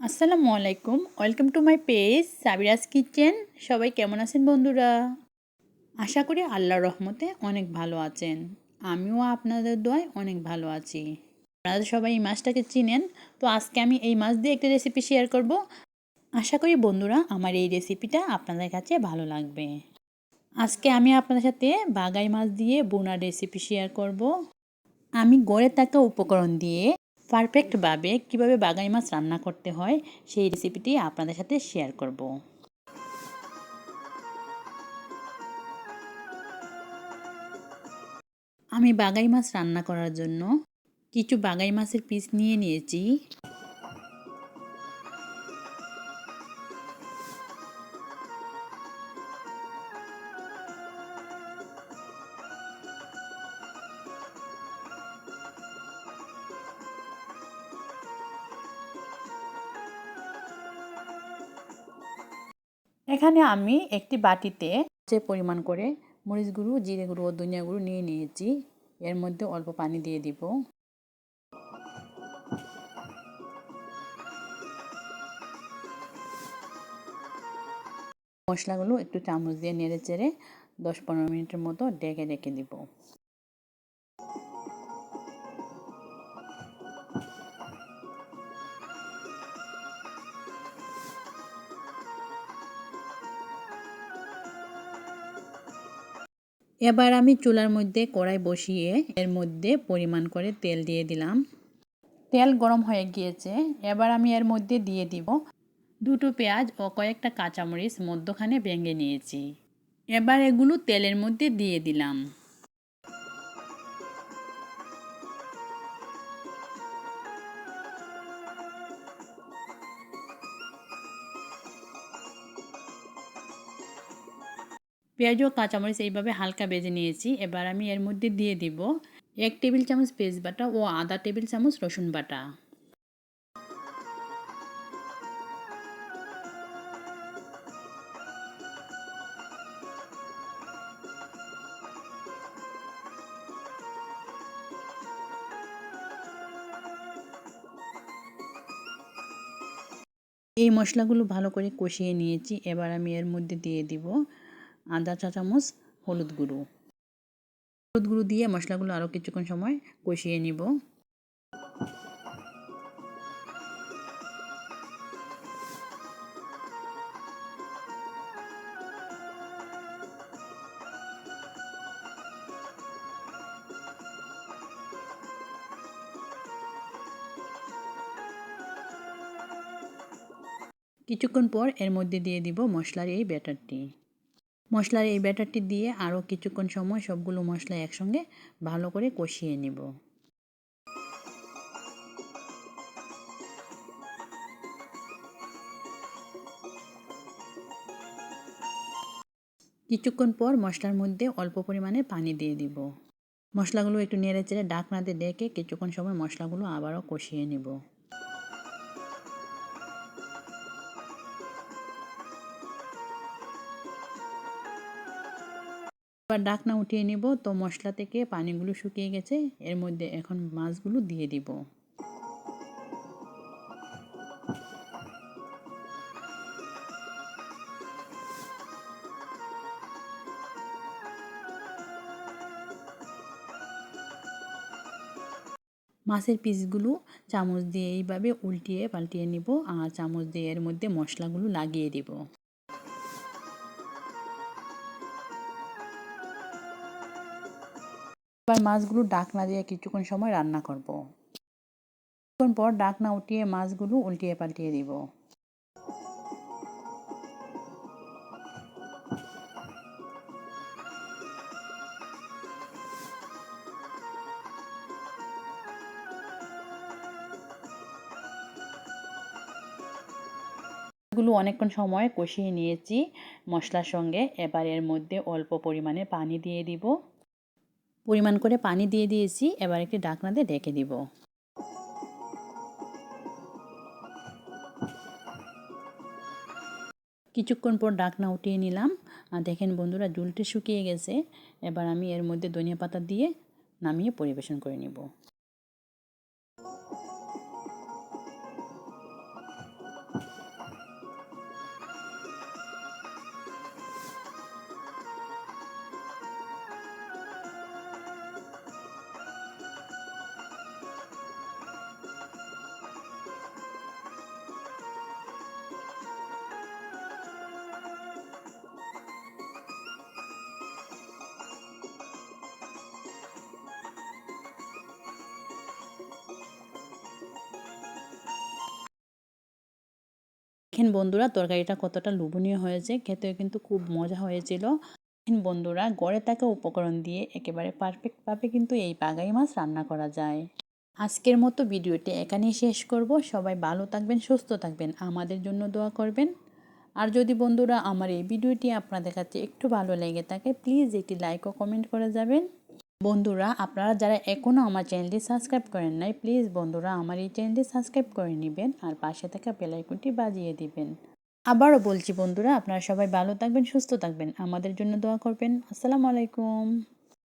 আসসালামু আলাইকুম। Welcome to my page Sabiraj kitchen সবাই কেমন আছেন বন্ধুরা? আশা করি আল্লাহর রহমতে অনেক ভালো আছেন। আমিও আপনাদের দোয়ায় অনেক ভালো আছি। আপনারা সবাই এই মাছটাকে চিনেন। তো আজকে আমি এই মাছ দিয়ে একটা রেসিপি শেয়ার করব। আশা করি বন্ধুরা, আমার এই রেসিপিটা আপনাদের কাছে ভালো লাগবে। আজকে আমি আপনাদের সাথে বাগাই মাছ দিয়ে বোনার রেসিপি শেয়ার করব। আমি গড়ে থাকা উপকরণ দিয়ে পারফেক্টভাবে কীভাবে বাগাই মাছ রান্না করতে হয়, সেই রেসিপিটি আপনাদের সাথে শেয়ার করব। আমি বাগাই মাছ রান্না করার জন্য কিছু বাগাই মাছের পিস নিয়ে নিয়েছি। এখানে আমি একটি বাটিতে যে পরিমাণ করে মরিচ গুঁড়ো, জিরে গুঁড়ো ও ধনিয়া গুঁড়ো নিয়ে নিয়েছি। এর মধ্যে অল্প পানি দিয়ে দিব। মশলাগুলো একটু চামচ দিয়ে নেড়ে চেড়ে দশ পনেরো মিনিটের মতো ডেকে রেখে দিব। এবার আমি চুলার মধ্যে কড়াই বসিয়ে এর মধ্যে পরিমাণ করে তেল দিয়ে দিলাম। তেল গরম হয়ে গিয়েছে, এবার আমি এর মধ্যে দিয়ে দিব দুটো পেঁয়াজ ও কয়েকটা কাঁচামরিচ, মধ্যখানে ভেঙে নিয়েছি। এবার এগুলো তেলের মধ্যে দিয়ে দিলাম। পেঁয়াজ ও কাঁচামরিচ এইভাবে হালকা বেজে নিয়েছি। এবার আমি এর মধ্যে দিয়ে দিব এক টেবিল চামচ পেঁয়াজ বাটা ও আধা টেবিল চামচ রসুন বাটা। এই মশলাগুলো ভালো করে কষিয়ে নিয়েছি। এবার আমি এর মধ্যে দিয়ে দিব আদা চা চামচ হলুদ গুঁড়ো। হলুদ গুঁড়ো দিয়ে মশলাগুলো আরও কিছুক্ষণ সময় কষিয়ে নিব। কিছুক্ষণ পর এর মধ্যে দিয়ে দিব মশলার এই ব্যাটারটি। মশলার এই ব্যাটারটি দিয়ে আরও কিছুক্ষণ সময় সবগুলো মশলা একসঙ্গে ভালো করে কষিয়ে নেব। কিছুক্ষণ পর মশলার মধ্যে অল্প পরিমাণে পানি দিয়ে দিব। মশলাগুলো একটু নেড়ে চেড়ে ডাকনাতে ডেকে কিছুক্ষণ সময় মশলাগুলো আবারও কষিয়ে নেব। এবার ডাকনা উঠিয়ে নিব। তো মশলা থেকে পানিগুলো শুকিয়ে গেছে। এর মধ্যে এখন মাছগুলো দিয়ে দিব। মাছের পিসগুলো চামচ দিয়ে এইভাবে উল্টিয়ে পাল্টিয়ে নিব। আর চামচ দিয়ে এর মধ্যে মশলাগুলো লাগিয়ে দিব। এবার মাছগুলো ডাকনা দিয়ে কিছুক্ষণ সময় রান্না করব। কিছুক্ষণ পর ডাকনা উঠিয়ে মাছগুলো উল্টিয়ে পাল্টিয়ে দিব। গুলো অনেকক্ষণ সময় কষিয়ে নিয়েছি মশলার সঙ্গে। এবার এর মধ্যে অল্প পরিমাণে পানি দিয়ে দিব। পরিমাণ করে পানি দিয়ে দিয়েছি, এবার একটি ডাকনাতে ঢেকে দিব। কিছুক্ষণ পর ডাকনা উঠিয়ে নিলাম। আর দেখেন বন্ধুরা জুলটি শুকিয়ে গেছে। এবার আমি এর মধ্যে ধনিয়া পাতা দিয়ে নামিয়ে পরিবেশন করে নিব। দেখেন বন্ধুরা, তরকারিটা কতটা লোভনীয় হয়েছে, খেতেও কিন্তু খুব মজা হয়েছিল। বন্ধুরা, গড়ে থাকা উপকরণ দিয়ে একেবারে পারফেক্টভাবে কিন্তু এই পাগাই মাছ রান্না করা যায়। আজকের মতো ভিডিওটি এখানেই শেষ করব। সবাই ভালো থাকবেন, সুস্থ থাকবেন, আমাদের জন্য দোয়া করবেন। আর যদি বন্ধুরা আমার এই ভিডিওটি আপনাদের কাছে একটু ভালো লেগে থাকে প্লিজ একটি লাইক ও কমেন্ট করে যাবেন। বন্ধুরা, আপনারা যারা এখনও আমার চ্যানেলটি সাবস্ক্রাইব করেন নাই, প্লিজ বন্ধুরা আমার এই চ্যানেলটি সাবস্ক্রাইব করে নেবেন আর পাশে থাকা বেলাইকনটি বাজিয়ে দিবেন। আবারও বলছি বন্ধুরা, আপনারা সবাই ভালো থাকবেন, সুস্থ থাকবেন। আমাদের জন্য দোয়া করবেন। আসসালামু আলাইকুম।